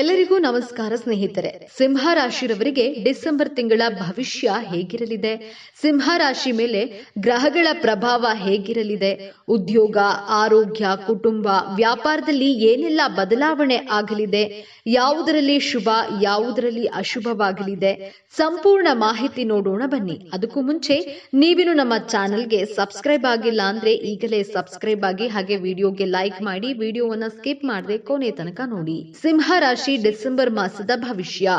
ಎಲ್ಲರಿಗೂ ನಮಸ್ಕಾರ ಸ್ನೇಹಿತರೆ. ಸಿಂಹ ರಾಶಿರವರಿಗೆ ಡಿಸೆಂಬರ್ ತಿಂಗಳ ಭವಿಷ್ಯ ಹೇಗಿರಲಿದೆ? ಸಿಂಹ ರಾಶಿ ಮೇಲೆ ಗ್ರಹಗಳ ಪ್ರಭಾವ ಹೇಗಿರಲಿದೆ? ಉದ್ಯೋಗ, ಆರೋಗ್ಯ, ಕುಟುಂಬ, ವ್ಯಾಪಾರದಲ್ಲಿ ಏನೆಲ್ಲ ಬದಲಾವಣೆ ಆಗಲಿದೆ? ಯಾವುದರಲ್ಲಿ ಶುಭ, ಯಾವುದರಲ್ಲಿ ಅಶುಭವಾಗಲಿದೆ? ಸಂಪೂರ್ಣ ಮಾಹಿತಿ ನೋಡೋಣ ಬನ್ನಿ. ಅದಕ್ಕೂ ಮುಂಚೆ ನೀವಿನ್ನು ನಮ್ಮ ಚಾನೆಲ್ಗೆ ಸಬ್ಸ್ಕ್ರೈಬ್ ಆಗಿಲ್ಲ ಅಂದ್ರೆ ಈಗಲೇ ಸಬ್ಸ್ಕ್ರೈಬ್ ಆಗಿ ಹಾಗೆ ವಿಡಿಯೋಗೆ ಲೈಕ್ ಮಾಡಿ, ವಿಡಿಯೋವನ್ನ ಸ್ಕಿಪ್ ಮಾಡದೆ ಕೊನೆ ತನಕ ನೋಡಿ. ಸಿಂಹ ರಾಶಿ ಡಿಸೆಂಬರ್ ಮಾಸದ ಭವಿಷ್ಯ.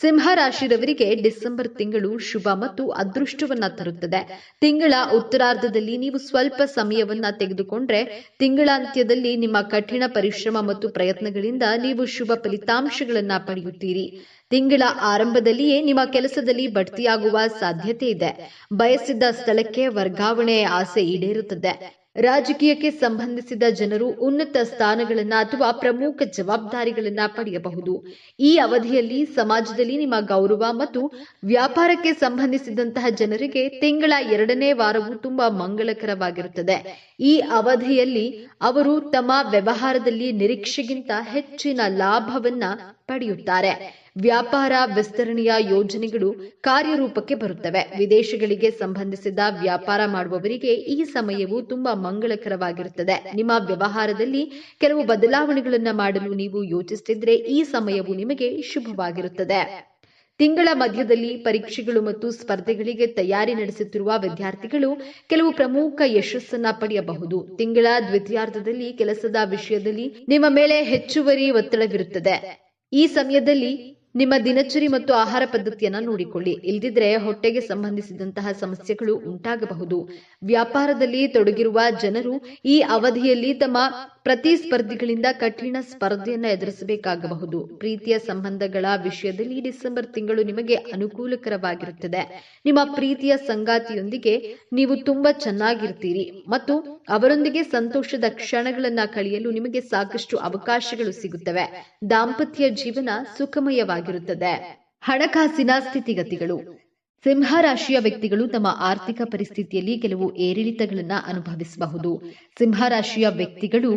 ಸಿಂಹ ರಾಶಿಯವರಿಗೆ ಡಿಸೆಂಬರ್ ತಿಂಗಳು ಶುಭ ಮತ್ತು ಅದೃಷ್ಟವನ್ನ ತರುತ್ತದೆ. ತಿಂಗಳ ಉತ್ತರಾರ್ಧದಲ್ಲಿ ನೀವು ಸ್ವಲ್ಪ ಸಮಯವನ್ನ ತೆಗೆದುಕೊಂಡ್ರೆ ತಿಂಗಳಾಂತ್ಯದಲ್ಲಿ ನಿಮ್ಮ ಕಠಿಣ ಪರಿಶ್ರಮ ಮತ್ತು ಪ್ರಯತ್ನಗಳಿಂದ ನೀವು ಶುಭ ಫಲಿತಾಂಶಗಳನ್ನ ಪಡೆಯುತ್ತೀರಿ. ತಿಂಗಳ ಆರಂಭದಲ್ಲಿಯೇ ನಿಮ್ಮ ಕೆಲಸದಲ್ಲಿ ಬಡ್ತಿಯಾಗುವ ಸಾಧ್ಯತೆ ಇದೆ. ಬಯಸಿದ್ದ ಸ್ಥಳಕ್ಕೆ ವರ್ಗಾವಣೆ ಆಸೆ ಈಡೇರುತ್ತದೆ. ರಾಜಕೀಯಕ್ಕೆ ಸಂಬಂಧಿಸಿದ ಜನರು ಉನ್ನತ ಸ್ಥಾನಗಳನ್ನ ಅಥವಾ ಪ್ರಮುಖ ಜವಾಬ್ದಾರಿಗಳನ್ನ ಪಡೆಯಬಹುದು. ಈ ಅವಧಿಯಲ್ಲಿ ಸಮಾಜದಲ್ಲಿ ನಿಮ್ಮ ಗೌರವ ಮತ್ತು ವ್ಯಾಪಾರಕ್ಕೆ ಸಂಬಂಧಿಸಿದಂತಹ ಜನರಿಗೆ ತಿಂಗಳ ಎರಡನೇ ವಾರವು ತುಂಬಾ ಮಂಗಳಕರವಾಗಿರುತ್ತದೆ. ಈ ಅವಧಿಯಲ್ಲಿ ಅವರು ತಮ್ಮ ವ್ಯವಹಾರದಲ್ಲಿ ನಿರೀಕ್ಷೆಗಿಂತ ಹೆಚ್ಚಿನ ಲಾಭವನ್ನ ಪಡೆಯುತ್ತಾರೆ. ವ್ಯಾಪಾರ ವಿಸ್ತರಣೆಯ ಯೋಜನೆಗಳು ಕಾರ್ಯರೂಪಕ್ಕೆ ಬರುತ್ತವೆ. ವಿದೇಶಗಳಿಗೆ ಸಂಬಂಧಿಸಿದ ವ್ಯಾಪಾರ ಮಾಡುವವರಿಗೆ ಈ ಸಮಯವು ತುಂಬಾ ಮಂಗಳಕರವಾಗಿರುತ್ತದೆ. ನಿಮ್ಮ ವ್ಯವಹಾರದಲ್ಲಿ ಕೆಲವು ಬದಲಾವಣೆಗಳನ್ನು ಮಾಡಲು ನೀವು ಯೋಚಿಸುತ್ತಿದ್ರೆ ಈ ಸಮಯವು ನಿಮಗೆ ಶುಭವಾಗಿರುತ್ತದೆ. ತಿಂಗಳ ಮಧ್ಯದಲ್ಲಿ ಪರೀಕ್ಷೆಗಳು ಮತ್ತು ಸ್ಪರ್ಧೆಗಳಿಗೆ ತಯಾರಿ ನಡೆಸುತ್ತಿರುವ ವಿದ್ಯಾರ್ಥಿಗಳು ಕೆಲವು ಪ್ರಮುಖ ಯಶಸ್ಸನ್ನ ಪಡೆಯಬಹುದು. ತಿಂಗಳ ದ್ವಿತೀಯಾರ್ಧದಲ್ಲಿ ಕೆಲಸದ ವಿಷಯದಲ್ಲಿ ನಿಮ್ಮ ಮೇಲೆ ಹೆಚ್ಚುವರಿ ಒತ್ತಡವಿರುತ್ತದೆ. ಈ ಸಮಯದಲ್ಲಿ ನಿಮ್ಮ ದಿನಚರಿ ಮತ್ತು ಆಹಾರ ಪದ್ಧತಿಯನ್ನ ನೋಡಿಕೊಳ್ಳಿ. ಇಲ್ದಿದ್ರೆ ಹೊಟ್ಟೆಗೆ ಸಂಬಂಧಿಸಿದಂತಹ ಸಮಸ್ಯೆಗಳು ಉಂಟಾಗಬಹುದು. ವ್ಯಾಪಾರದಲ್ಲಿ ತೊಡಗಿರುವ ಜನರು ಈ ಅವಧಿಯಲ್ಲಿ ತಮ್ಮ ಪ್ರತಿಸ್ಪರ್ಧಿಗಳಿಂದ ಕಠಿಣ ಸ್ಪರ್ಧೆಯನ್ನು ಎದುರಿಸಬೇಕಾಗಬಹುದು. ಪ್ರೀತಿಯ ಸಂಬಂಧಗಳ ವಿಷಯದಲ್ಲಿ ಡಿಸೆಂಬರ್ ತಿಂಗಳು ನಿಮಗೆ ಅನುಕೂಲಕರವಾಗಿರುತ್ತದೆ. ನಿಮ್ಮ ಪ್ರೀತಿಯ ಸಂಗಾತಿಯೊಂದಿಗೆ ನೀವು ತುಂಬಾ ಚೆನ್ನಾಗಿರ್ತೀರಿ ಮತ್ತು ಅವರೊಂದಿಗೆ ಸಂತೋಷದ ಕ್ಷಣಗಳನ್ನ ಕಳೆಯಲು ನಿಮಗೆ ಸಾಕಷ್ಟು ಅವಕಾಶಗಳು ಸಿಗುತ್ತವೆ. ದಾಂಪತ್ಯ ಜೀವನ ಸುಖಮಯವಾಗಿರುತ್ತದೆ. ಹಣಕಾಸಿನ ಸ್ಥಿತಿಗತಿಗಳು. ಸಿಂಹ ರಾಶಿಯ ವ್ಯಕ್ತಿಗಳು ತಮ್ಮ ಆರ್ಥಿಕ ಪರಿಸ್ಥಿತಿಯಲ್ಲಿ ಕೆಲವು ಏರಿಳಿತಗಳನ್ನ ಅನುಭವಿಸಬಹುದು. ಸಿಂಹ ರಾಶಿಯ ವ್ಯಕ್ತಿಗಳು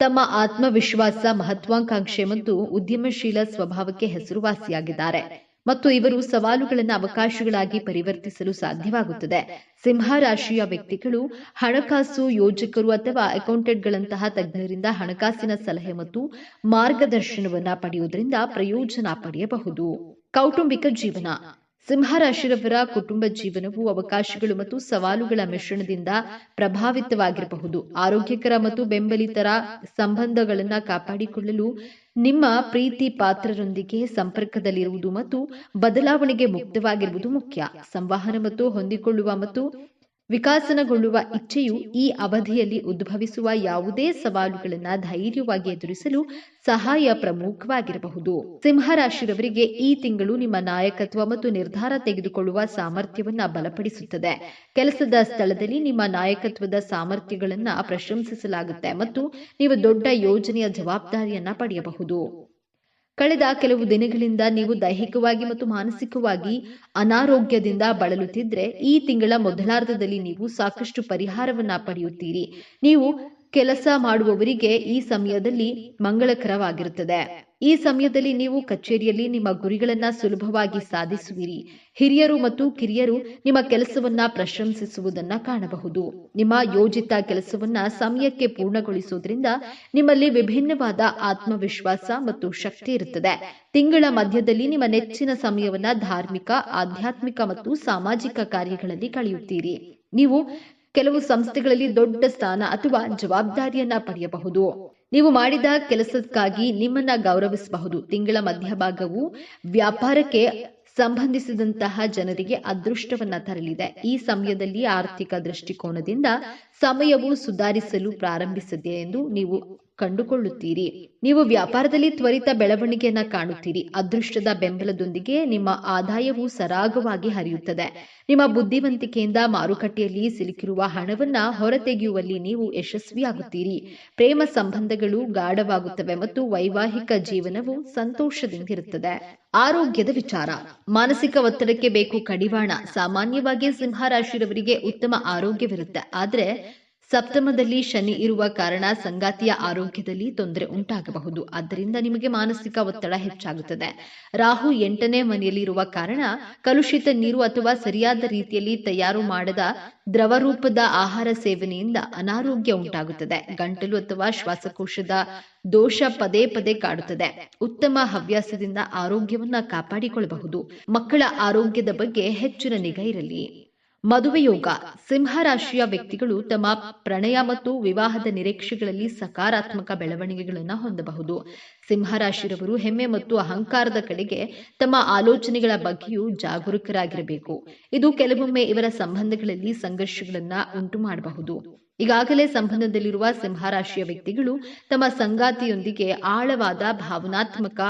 ತಮ್ಮ ಆತ್ಮವಿಶ್ವಾಸ ಮಹತ್ವಾಕಾಂಕ್ಷೆ ಮತ್ತು ಉದ್ಯಮಶೀಲ ಸ್ವಭಾವಕ್ಕೆ ಹೆಸರುವಾಸಿಯಾಗಿದ್ದಾರೆ ಮತ್ತು ಇವರು ಸವಾಲುಗಳನ್ನು ಅವಕಾಶಗಳಾಗಿ ಪರಿವರ್ತಿಸಲು ಸಾಧ್ಯವಾಗುತ್ತದೆ. ಸಿಂಹ ರಾಶಿಯ ವ್ಯಕ್ತಿಗಳು ಹಣಕಾಸು ಯೋಜಕರು ಅಥವಾ ಅಕೌಂಟೆಂಟ್ಗಳಂತಹ ತಜ್ಞರಿಂದ ಹಣಕಾಸಿನ ಸಲಹೆ ಮತ್ತು ಮಾರ್ಗದರ್ಶನವನ್ನ ಪಡೆಯುವುದರಿಂದ ಪ್ರಯೋಜನ ಪಡೆಯಬಹುದು. ಕೌಟುಂಬಿಕ ಜೀವನ. ಸಿಂಹರಾಶಿರವರ ಕುಟುಂಬ ಜೀವನವು ಅವಕಾಶಗಳು ಮತ್ತು ಸವಾಲುಗಳ ಮಿಶ್ರಣದಿಂದ ಪ್ರಭಾವಿತವಾಗಿರಬಹುದು. ಆರೋಗ್ಯಕರ ಮತ್ತು ಬೆಂಬಲಿತರ ಸಂಬಂಧಗಳನ್ನು ಕಾಪಾಡಿಕೊಳ್ಳಲು ನಿಮ್ಮ ಪ್ರೀತಿ ಪಾತ್ರರೊಂದಿಗೆ ಸಂಪರ್ಕದಲ್ಲಿರುವುದು ಮತ್ತು ಬದಲಾವಣೆಗೆ ಮುಕ್ತವಾಗಿರುವುದು ಮುಖ್ಯ. ಸಂವಹನ ಮತ್ತು ಹೊಂದಿಕೊಳ್ಳುವ ಮತ್ತು ವಿಕಾಸನಗೊಳ್ಳುವ ಇಚ್ಛೆಯು ಈ ಅವಧಿಯಲ್ಲಿ ಉದ್ಭವಿಸುವ ಯಾವುದೇ ಸವಾಲುಗಳನ್ನು ಧೈರ್ಯವಾಗಿ ಎದುರಿಸಲು ಸಹಾಯ ಪ್ರಮುಖವಾಗಿರಬಹುದು. ಸಿಂಹರಾಶಿರವರಿಗೆ ಈ ತಿಂಗಳು ನಿಮ್ಮ ನಾಯಕತ್ವ ಮತ್ತು ನಿರ್ಧಾರ ತೆಗೆದುಕೊಳ್ಳುವ ಸಾಮರ್ಥ್ಯವನ್ನ ಬಲಪಡಿಸುತ್ತದೆ. ಕೆಲಸದ ಸ್ಥಳದಲ್ಲಿ ನಿಮ್ಮ ನಾಯಕತ್ವದ ಸಾಮರ್ಥ್ಯಗಳನ್ನ ಪ್ರಶಂಸಿಸಲಾಗುತ್ತೆ ಮತ್ತು ನೀವು ದೊಡ್ಡ ಯೋಜನೆಯ ಜವಾಬ್ದಾರಿಯನ್ನ ಪಡೆಯಬಹುದು. ಕಳೆದ ಕೆಲವು ದಿನಗಳಿಂದ ನೀವು ದೈಹಿಕವಾಗಿ ಮತ್ತು ಮಾನಸಿಕವಾಗಿ ಅನಾರೋಗ್ಯದಿಂದ ಬಳಲುತ್ತಿದ್ರೆ ಈ ತಿಂಗಳ ಮೊದಲಾರ್ಧದಲ್ಲಿ ನೀವು ಸಾಕಷ್ಟು ಪರಿಹಾರವನ್ನ ಪಡೆಯುತ್ತೀರಿ. ನೀವು ಕೆಲಸ ಮಾಡುವವರಿಗೆ ಈ ಸಮಯದಲ್ಲಿ ಮಂಗಳಕರವಾಗಿರುತ್ತದೆ. ಈ ಸಮಯದಲ್ಲಿ ನೀವು ಕಚೇರಿಯಲ್ಲಿ ನಿಮ್ಮ ಗುರಿಗಳನ್ನ ಸುಲಭವಾಗಿ ಸಾಧಿಸುವಿರಿ. ಹಿರಿಯರು ಮತ್ತು ಕಿರಿಯರು ನಿಮ್ಮ ಕೆಲಸವನ್ನ ಪ್ರಶಂಸಿಸುವುದನ್ನ ಕಾಣಬಹುದು. ನಿಮ್ಮ ಯೋಜಿತ ಕೆಲಸವನ್ನ ಸಮಯಕ್ಕೆ ಪೂರ್ಣಗೊಳಿಸುವುದರಿಂದ ನಿಮ್ಮಲ್ಲಿ ವಿಭಿನ್ನವಾದ ಆತ್ಮವಿಶ್ವಾಸ ಮತ್ತು ಶಕ್ತಿ ಇರುತ್ತದೆ. ತಿಂಗಳ ಮಧ್ಯದಲ್ಲಿ ನಿಮ್ಮ ನೆಚ್ಚಿನ ಸಮಯವನ್ನ ಧಾರ್ಮಿಕ, ಆಧ್ಯಾತ್ಮಿಕ ಮತ್ತು ಸಾಮಾಜಿಕ ಕಾರ್ಯಗಳಲ್ಲಿ ಕಳೆಯುತ್ತೀರಿ. ನೀವು ಕೆಲವು ಸಂಸ್ಥೆಗಳಲ್ಲಿ ದೊಡ್ಡ ಸ್ಥಾನ ಅಥವಾ ಜವಾಬ್ದಾರಿಯನ್ನ ಪಡೆಯಬಹುದು. ನೀವು ಮಾಡಿದ ಕೆಲಸಕ್ಕಾಗಿ ನಿಮ್ಮನ್ನ ಗೌರವಿಸಬಹುದು. ತಿಂಗಳ ಮಧ್ಯಭಾಗವು ವ್ಯಾಪಾರಕ್ಕೆ ಸಂಬಂಧಿಸಿದಂತಹ ಜನರಿಗೆ ಅದೃಷ್ಟವನ್ನ ತರಲಿದೆ. ಈ ಸಮಯದಲ್ಲಿ ಆರ್ಥಿಕ ದೃಷ್ಟಿಕೋನದಿಂದ ಸಮಯವು ಸುಧಾರಿಸಲು ಪ್ರಾರಂಭಿಸಿದೆ ಎಂದು ನೀವು ಕಂಡುಕೊಳ್ಳುತ್ತೀರಿ. ನೀವು ವ್ಯಾಪಾರದಲ್ಲಿ ತ್ವರಿತ ಬೆಳವಣಿಗೆಯನ್ನ ಕಾಣುತ್ತೀರಿ. ಅದೃಷ್ಟದ ಬೆಂಬಲದೊಂದಿಗೆ ನಿಮ್ಮ ಆದಾಯವು ಸರಾಗವಾಗಿ ಹರಿಯುತ್ತದೆ. ನಿಮ್ಮ ಬುದ್ಧಿವಂತಿಕೆಯಿಂದ ಮಾರುಕಟ್ಟೆಯಲ್ಲಿ ಸಿಲುಕಿರುವ ಹಣವನ್ನ ಹೊರತೆಗೆಯುವಲ್ಲಿ ನೀವು ಯಶಸ್ವಿಯಾಗುತ್ತೀರಿ. ಪ್ರೇಮ ಸಂಬಂಧಗಳು ಗಾಢವಾಗುತ್ತವೆ ಮತ್ತು ವೈವಾಹಿಕ ಜೀವನವು ಸಂತೋಷದಿಂದಿರುತ್ತದೆ. ಆರೋಗ್ಯದ ವಿಚಾರ. ಮಾನಸಿಕ ಒತ್ತಡಕ್ಕೆ ಬೇಕು ಕಡಿವಾಣ. ಸಾಮಾನ್ಯವಾಗಿ ಸಿಂಹ ರಾಶಿರವರಿಗೆ ಉತ್ತಮ ಆರೋಗ್ಯವಿರುತ್ತೆ. ಆದ್ರೆ ಸಪ್ತಮದಲ್ಲಿ ಶನಿ ಇರುವ ಕಾರಣ ಸಂಗಾತಿಯ ಆರೋಗ್ಯದಲ್ಲಿ ತೊಂದರೆ ಉಂಟಾಗಬಹುದು. ಆದ್ದರಿಂದ ನಿಮಗೆ ಮಾನಸಿಕ ಒತ್ತಡ ಹೆಚ್ಚಾಗುತ್ತದೆ. ರಾಹು ಎಂಟನೇ ಮನೆಯಲ್ಲಿ ಇರುವ ಕಾರಣ ಕಲುಷಿತ ನೀರು ಅಥವಾ ಸರಿಯಾದ ರೀತಿಯಲ್ಲಿ ತಯಾರು ಮಾಡದ ದ್ರವರೂಪದ ಆಹಾರ ಸೇವನೆಯಿಂದ ಅನಾರೋಗ್ಯ ಉಂಟಾಗುತ್ತದೆ. ಗಂಟಲು ಅಥವಾ ಶ್ವಾಸಕೋಶದ ದೋಷ ಪದೇ ಪದೇ ಕಾಡುತ್ತದೆ. ಉತ್ತಮ ಹವ್ಯಾಸದಿಂದ ಆರೋಗ್ಯವನ್ನ ಕಾಪಾಡಿಕೊಳ್ಳಬಹುದು. ಮಕ್ಕಳ ಆರೋಗ್ಯದ ಬಗ್ಗೆ ಹೆಚ್ಚಿನ ನಿಗಾ ಇರಲಿ. ಮದುವೆ ಸಿಂಹರಾಶಿಯ ಸಿಂಹ ರಾಶಿಯ ವ್ಯಕ್ತಿಗಳು ತಮ್ಮ ಪ್ರಣಯ ಮತ್ತು ವಿವಾಹದ ನಿರೀಕ್ಷೆಗಳಲ್ಲಿ ಸಕಾರಾತ್ಮಕ ಬೆಳವಣಿಗೆಗಳನ್ನು ಹೊಂದಬಹುದು. ಸಿಂಹ ರಾಶಿರವರು ಹೆಮ್ಮೆ ಮತ್ತು ಅಹಂಕಾರದ ಕಡೆಗೆ ತಮ್ಮ ಆಲೋಚನೆಗಳ ಬಗ್ಗೆಯೂ ಜಾಗರೂಕರಾಗಿರಬೇಕು. ಇದು ಕೆಲವೊಮ್ಮೆ ಇವರ ಸಂಬಂಧಗಳಲ್ಲಿ ಸಂಘರ್ಷಗಳನ್ನ ಉಂಟು ಮಾಡಬಹುದು ಈಗಾಗಲೇ ಸಂಬಂಧದಲ್ಲಿರುವ ಸಿಂಹರಾಶಿಯ ವ್ಯಕ್ತಿಗಳು ತಮ್ಮ ಸಂಗಾತಿಯೊಂದಿಗೆ ಆಳವಾದ, ಭಾವನಾತ್ಮಕ,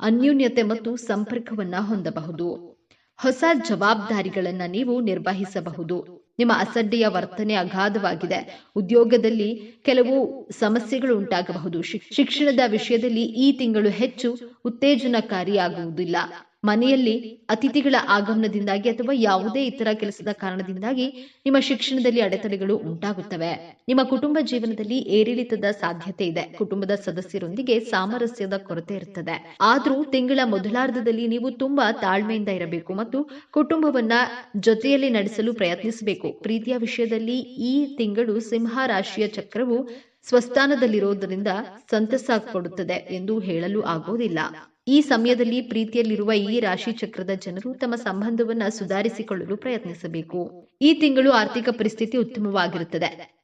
ಅನ್ಯೂನ್ಯತೆ ಮತ್ತು ಸಂಪರ್ಕವನ್ನ ಹೊಂದಬಹುದು. ಹೊಸ ಜವಾಬ್ದಾರಿಗಳನ್ನ ನೀವು ನಿರ್ವಹಿಸಬಹುದು. ನಿಮ್ಮ ಅಸಡ್ಡೆಯ ವರ್ತನೆ ಅಗಾಧವಾಗಿದೆ. ಉದ್ಯೋಗದಲ್ಲಿ ಕೆಲವು ಸಮಸ್ಯೆಗಳು ಉಂಟಾಗಬಹುದು. ಶಿಕ್- ಶಿಕ್ಷಣದ ವಿಷಯದಲ್ಲಿ ಈ ತಿಂಗಳು ಹೆಚ್ಚು ಉತ್ತೇಜನಕಾರಿಯಾಗುವುದಿಲ್ಲ. ಮನೆಯಲ್ಲಿ ಅತಿಥಿಗಳ ಆಗಮನದಿಂದಾಗಿ ಅಥವಾ ಯಾವುದೇ ಇತರ ಕೆಲಸದ ಕಾರಣದಿಂದಾಗಿ ನಿಮ್ಮ ಶಿಕ್ಷಣದಲ್ಲಿ ಅಡೆತಡೆಗಳು ಉಂಟಾಗುತ್ತವೆ. ನಿಮ್ಮ ಕುಟುಂಬ ಜೀವನದಲ್ಲಿ ಏರಿಳಿತದ ಸಾಧ್ಯತೆ ಇದೆ. ಕುಟುಂಬದ ಸದಸ್ಯರೊಂದಿಗೆ ಸಾಮರಸ್ಯದ ಕೊರತೆ ಇರುತ್ತದೆ ಆದ್ರೂ ತಿಂಗಳ ಮೊದಲಾರ್ಧದಲ್ಲಿ ನೀವು ತುಂಬಾ ತಾಳ್ಮೆಯಿಂದ ಇರಬೇಕು ಮತ್ತು ಕುಟುಂಬವನ್ನ ಜೊತೆಯಲ್ಲಿ ನಡೆಸಲು ಪ್ರಯತ್ನಿಸಬೇಕು. ಪ್ರೀತಿಯ ವಿಷಯದಲ್ಲಿ ಈ ತಿಂಗಳು ಸಿಂಹ ರಾಶಿಯ ಚಕ್ರವು ಸ್ವಸ್ಥಾನದಲ್ಲಿರುವುದರಿಂದ ಸಂತಸ ಕೊಡುತ್ತದೆ ಎಂದು ಹೇಳಲು ಆಗೋದಿಲ್ಲ. ಈ ಸಮಯದಲ್ಲಿ ಪ್ರೀತಿಯಲ್ಲಿರುವ ಈ ರಾಶಿ ಚಕ್ರದ ಜನರು ತಮ್ಮ ಸಂಬಂಧವನ್ನ ಸುಧಾರಿಸಿಕೊಳ್ಳಲು ಪ್ರಯತ್ನಿಸಬೇಕು. ಈ ತಿಂಗಳು ಆರ್ಥಿಕ ಪರಿಸ್ಥಿತಿ ಉತ್ತಮವಾಗಿರುತ್ತದೆ.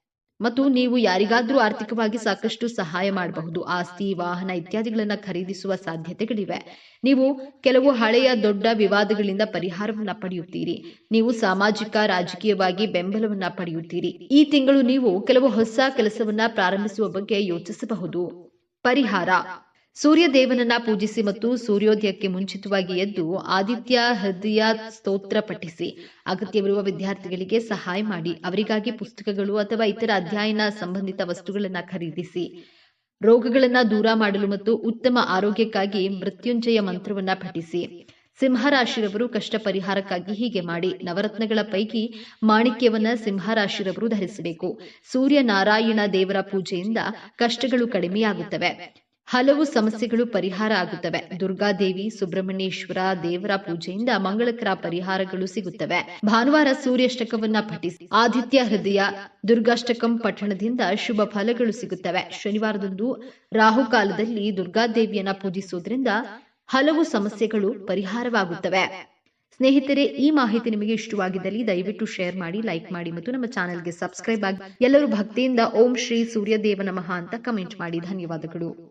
ಮತ್ತು ನೀವು ಯಾರಿಗಾದ್ರೂ ಆರ್ಥಿಕವಾಗಿ ಸಾಕಷ್ಟು ಸಹಾಯ ಮಾಡಬಹುದು. ಆಸ್ತಿ, ವಾಹನ ಇತ್ಯಾದಿಗಳನ್ನ ಖರೀದಿಸುವ ಸಾಧ್ಯತೆಗಳಿವೆ. ನೀವು ಕೆಲವು ಹಳೆಯ ದೊಡ್ಡ ವಿವಾದಗಳಿಂದ ಪರಿಹಾರವನ್ನ ಪಡೆಯುತ್ತೀರಿ. ನೀವು ಸಾಮಾಜಿಕ, ರಾಜಕೀಯವಾಗಿ ಬೆಂಬಲವನ್ನ ಪಡೆಯುತ್ತೀರಿ. ಈ ತಿಂಗಳು ನೀವು ಕೆಲವು ಹೊಸ ಕೆಲಸವನ್ನ ಪ್ರಾರಂಭಿಸುವ ಬಗ್ಗೆ ಯೋಚಿಸಬಹುದು. ಪರಿಹಾರ. ಸೂರ್ಯ ದೇವನನ್ನ ಪೂಜಿಸಿ ಮತ್ತು ಸೂರ್ಯೋದಯಕ್ಕೆ ಮುಂಚಿತವಾಗಿ ಎದ್ದು ಆದಿತ್ಯ ಹೃದಯ ಸ್ತೋತ್ರ ಪಠಿಸಿ. ಅಗತ್ಯವಿರುವ ವಿದ್ಯಾರ್ಥಿಗಳಿಗೆ ಸಹಾಯ ಮಾಡಿ. ಅವರಿಗಾಗಿ ಪುಸ್ತಕಗಳು ಅಥವಾ ಇತರ ಅಧ್ಯಯನ ಸಂಬಂಧಿತ ವಸ್ತುಗಳನ್ನ ಖರೀದಿಸಿ. ರೋಗಗಳನ್ನ ದೂರ ಮಾಡಲು ಮತ್ತು ಉತ್ತಮ ಆರೋಗ್ಯಕ್ಕಾಗಿ ಮೃತ್ಯುಂಜಯ ಮಂತ್ರವನ್ನ ಪಠಿಸಿ. ಸಿಂಹರಾಶಿರವರು ಕಷ್ಟ ಪರಿಹಾರಕ್ಕಾಗಿ ಹೀಗೆ ಮಾಡಿ. ನವರತ್ನಗಳ ಪೈಕಿ ಮಾಣಿಕ್ಯವನ್ನ ಸಿಂಹರಾಶಿರವರು ಧರಿಸಬೇಕು. ಸೂರ್ಯ ನಾರಾಯಣ ದೇವರ ಪೂಜೆಯಿಂದ ಕಷ್ಟಗಳು ಕಡಿಮೆಯಾಗುತ್ತವೆ. ಹಲವು ಸಮಸ್ಯೆಗಳು ಪರಿಹಾರ ಆಗುತ್ತವೆ. ದುರ್ಗಾದೇವಿ ಸುಬ್ರಹ್ಮಣ್ಯೇಶ್ವರ, ದೇವರ ಪೂಜೆಯಿಂದ ಮಂಗಳಕರ ಪರಿಹಾರಗಳು ಸಿಗುತ್ತವೆ. ಭಾನುವಾರ ಸೂರ್ಯಾಷ್ಟಕವನ್ನ ಪಠಿಸಿ ಆದಿತ್ಯ ಹೃದಯ, ದುರ್ಗಾಷ್ಟಕಂ ಪಠಣದಿಂದ ಶುಭ ಫಲಗಳು ಸಿಗುತ್ತವೆ. ಶನಿವಾರದಂದು ರಾಹುಕಾಲದಲ್ಲಿ ದುರ್ಗಾದೇವಿಯನ್ನ ಪೂಜಿಸುವುದರಿಂದ ಹಲವು ಸಮಸ್ಯೆಗಳು ಪರಿಹಾರವಾಗುತ್ತವೆ. ಸ್ನೇಹಿತರೆ, ಈ ಮಾಹಿತಿ ನಿಮಗೆ ಇಷ್ಟವಾಗಿದ್ದಲ್ಲಿ ದಯವಿಟ್ಟು ಶೇರ್ ಮಾಡಿ, ಲೈಕ್ ಮಾಡಿ ಮತ್ತು ನಮ್ಮ ಚಾನೆಲ್ಗೆ ಸಬ್ಸ್ಕ್ರೈಬ್ ಆಗಿ ಎಲ್ಲರೂ ಭಕ್ತಿಯಿಂದ ಓಂ ಶ್ರೀ ಸೂರ್ಯದೇವ ನಮಃ ಅಂತ ಕಮೆಂಟ್ ಮಾಡಿ. ಧನ್ಯವಾದಗಳು.